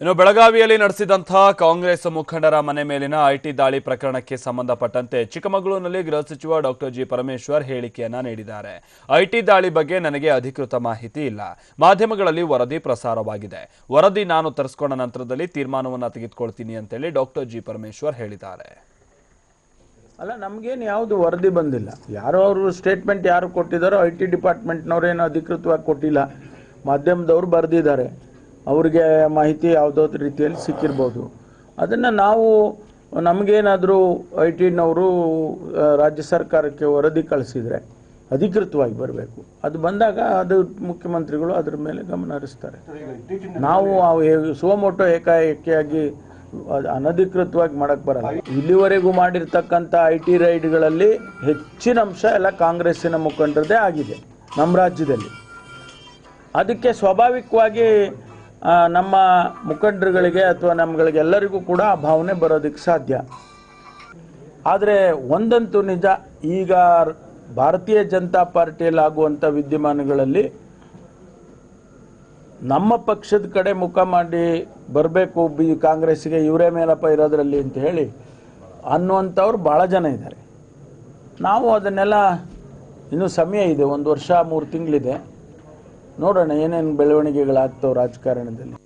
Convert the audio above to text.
ಇನ್ನು ಬೆಳಗಾವಿಯಲ್ಲಿ ನಡೆಸಿದಂತಹ ಕಾಂಗ್ರೆಸ್ ಮುಖಂಡರ ಮನೆ ಮೇಲಿನ ಐಟಿ ದಾಳಿ ಪ್ರಕರಣಕ್ಕೆ ಸಂಬಂಧಪಟ್ಟಂತೆ ಚಿಕ್ಕಮಗಳೂರಿನಲ್ಲಿ ಗೃಹ ಸಚಿವ ಡಾಕ್ಟರ್ ಜಿ ಪರಮೇಶ್ವರ್ ಹೇಳಿಕೆಯನ್ನ ನೀಡಿದ್ದಾರೆ. ಐಟಿ ದಾಳಿ ಬಗ್ಗೆ ನನಗೆ ಅಧಿಕೃತ ಮಾಹಿತಿ ಇಲ್ಲ. ಮಾಧ್ಯಮಗಳಲ್ಲಿ ವರದಿ ಪ್ರಸಾರವಾಗಿದೆ. ವರದಿ ನಾನು ತರಿಸ್ಕೊಂಡ ನಂತರದಲ್ಲಿ ತೀರ್ಮಾನವನ್ನು ತೆಗೆದುಕೊಳ್ತೀನಿ ಅಂತೇಳಿ ಡಾಕ್ಟರ್ ಜಿ ಪರಮೇಶ್ವರ್ ಹೇಳಿದ್ದಾರೆ. ಅಲ್ಲ, ನಮಗೇನು ಯಾವುದು ವರದಿ ಬಂದಿಲ್ಲ. ಯಾರೋ ಅವರು ಸ್ಟೇಟ್ಮೆಂಟ್ ಯಾರು ಕೊಟ್ಟಿದ್ದಾರೋ ಐ ಟಿ ಡಿಪಾರ್ಟ್ಮೆಂಟ್ನವ್ರೇನು ಅಧಿಕೃತವಾಗಿ ಕೊಟ್ಟಿಲ್ಲ. ಮಾಧ್ಯಮದವರು ಬರೆದಿದ್ದಾರೆ. ಅವ್ರಿಗೆ ಮಾಹಿತಿ ಯಾವುದೋ ರೀತಿಯಲ್ಲಿ ಸಿಕ್ಕಿರ್ಬೋದು. ಅದನ್ನು ನಾವು ನಮಗೇನಾದರೂ ಐ ಟಿನವರು ರಾಜ್ಯ ಸರ್ಕಾರಕ್ಕೆ ವರದಿ ಕಳಿಸಿದರೆ ಅಧಿಕೃತವಾಗಿ ಬರಬೇಕು. ಅದು ಬಂದಾಗ ಅದು ಮುಖ್ಯಮಂತ್ರಿಗಳು ಅದ್ರ ಮೇಲೆ ಗಮನ ಹರಿಸ್ತಾರೆ. ನಾವು ಸೋಮೋಟೋ ಏಕಾಏಕಿಯಾಗಿ ಅನಧಿಕೃತವಾಗಿ ಮಾಡಕ್ಕೆ ಬರಲ್ಲ. ಇಲ್ಲಿವರೆಗೂ ಮಾಡಿರ್ತಕ್ಕಂಥ ಐ ಟಿ ರೈಡ್ಗಳಲ್ಲಿ ಹೆಚ್ಚಿನ ಅಂಶ ಎಲ್ಲ ಕಾಂಗ್ರೆಸ್ಸಿನ ಮುಖಂಡರದೇ ಆಗಿದೆ, ನಮ್ಮ ರಾಜ್ಯದಲ್ಲಿ. ಅದಕ್ಕೆ ಸ್ವಾಭಾವಿಕವಾಗಿ ನಮ್ಮ ಮುಖಂಡರುಗಳಿಗೆ ಅಥವಾ ನಮ್ಗಳಿಗೆ ಎಲ್ಲರಿಗೂ ಕೂಡ ಆ ಭಾವನೆ ಬರೋದಕ್ಕೆ ಸಾಧ್ಯ. ಆದರೆ ಒಂದಂತೂ ನಿಜ, ಈಗ ಭಾರತೀಯ ಜನತಾ ಪಾರ್ಟಿಯಲ್ಲಿ ಆಗುವಂಥ ವಿದ್ಯಮಾನಗಳಲ್ಲಿ ನಮ್ಮ ಪಕ್ಷದ ಕಡೆ ಮುಖ ಮಾಡಿ ಬರಬೇಕು, ಬಿ ಕಾಂಗ್ರೆಸ್ಗೆ ಇವರೇ ಮೇಲಪ್ಪ ಇರೋದ್ರಲ್ಲಿ ಅಂತ ಹೇಳಿ ಅನ್ನುವಂಥವ್ರು ಭಾಳ ಜನ ಇದ್ದಾರೆ. ನಾವು ಅದನ್ನೆಲ್ಲ ಇನ್ನೂ ಸಮಯ ಇದೆ, ಒಂದು ವರ್ಷ, ಮೂರು ತಿಂಗಳಿದೆ. ನೋಡೋಣ ಏನೇನು ಬೆಳವಣಿಗೆಗಳಾಗ್ತವೆ ರಾಜಕಾರಣದಲ್ಲಿ.